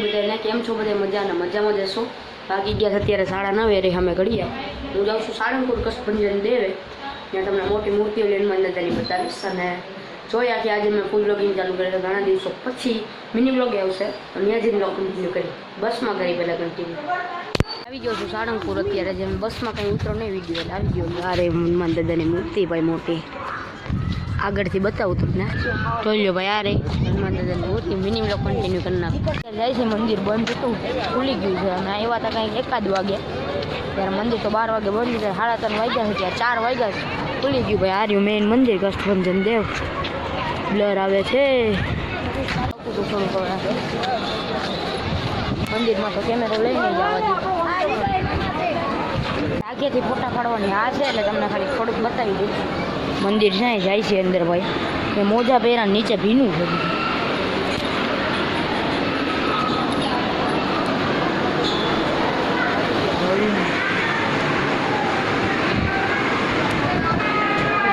છો? બધા મજાના? મજામાં જશો બાકી ગયા અત્યારે સાડા નવે રે અમે ઘડિયા હું જાઉં છું સાળંગપુર, કષ્ટભંજન દેવે. ત્યાં તમને મોટી મૂર્તિઓ લઈને મંદિરની બતાવીશ અને જોયા કે આજે મેં ફૂલ બ્લોગિંગ ચાલુ કર્યું ઘણા દિવસો પછી મિની બ્લોગ આવશે. અને ત્યાં જઈને બ્લોગ કન્ટિન્યુ કરી બસમાં કરી પહેલાં કન્ટિન્યુ આવી ગયો છું સાળંગપુર અત્યારે જેમ બસમાં કંઈ ઉતરો નહીં વીડિયો આવી ગયો અરે હનુમાન દાદાની મૂર્તિ ભાઈ મોટી. આગળથી બતાવું તમને. જોઈ ભાઈ, આ રે હનુમાન દાદાની મૂર્તિ મિની બ્લોગ કન્ટિન્યુ કરી નાખ. જાય છે મંદિર બંધ હતું ખુલી ગયું છે. અને એવા હતા કંઈક એકાદ વાગે. ત્યારે મંદિર તો બાર વાગે બંધ છે. સાડા ત્રણ વાગ્યા છે ત્યાં, ચાર વાગ્યા છે. ખુલી ગયું ભાઈ આર્યું મેઇન મંદિર, કષ્ટભંજન દેવ. બ્લર આવે છે. મંદિરમાં તો કેમેરો લઈને જવા દીધો આગેથી ફોટા પાડવાની આ છે એટલે તમને ખાલી થોડુંક બતાવી દઉં. મંદિર છે જાય છે અંદર ભાઈ. એ મોજા પહેરા નીચે ભીનું છે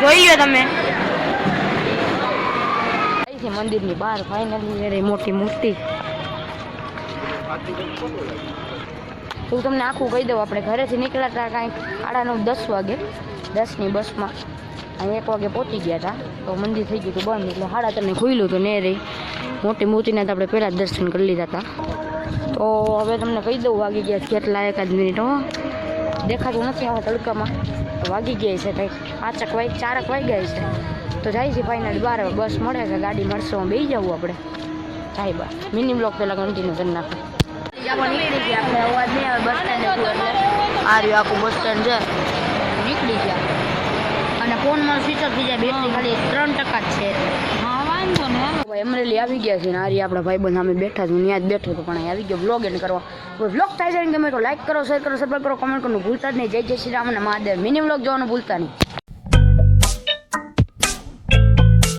જોઈ લો તમે. જાય મંદિરની બહાર ફાઇનલી મોટી મૂર્તિ. હું તમને આખું કહી દઉં, આપણે ઘરેથી નીકળ્યા હતા કાંઈક સાડા નવ, દસ વાગે. દસની બસમાં. અહીં એક વાગે પહોંચી ગયા હતા તો મંદિર થઈ ગયું હતું બંધ એટલે સાડા ત્રણે ખુલ્યું હતું ને રહી મોટી મૂર્તિના તો આપણે પહેલાં દર્શન કરી લીધા હતા તો હવે તમને કહી દઉં વાગી ગયા કેટલા એકાદ મિનિટ હો. દેખાતું નથી આવા તડકામાં. વાગી ગયા છે કંઈક. પાંચક વાગ ચારક વાગ્યા છે. તો જાય છે ફાઇનલ બાર બસ મળે છે ગાડી મળશે હું બેસી જવું આપણે. થાય બા. મિની બ્લોક પહેલાં કન્ટિન્યુ કરી નાખો. આપણે અવાજ નહીં આવે બસ સ્ટેન્ડ આ રહ્યું આખું બસ સ્ટેન્ડ છે નીકળી ગયા. અને ફોનમાં સ્વિચ ઓફ થઈ જાય બેટરી ખાલી ત્રણ ટકા જ છે. હા વાંધો ને ભાઈ આવી ગયા છે ને આ રહ્યા આપણા ભાઈબંધ સામે બેઠા છું ત્યાં જ બેઠો હતો પણ આવી ગયો બ્લોગ એન્ડ કરવા. બ્લોગ થાય છે ને ગમે તો લાઈક કરો શેર કરો સબસ્ક્રાઈબ કરો કમેન્ટ કરવાનું ભૂલતા જ નહીં. જય જય શ્રી રામ અને મહાદેવ. મિની બ્લોગ જોવાનું ભૂલતા નહીં.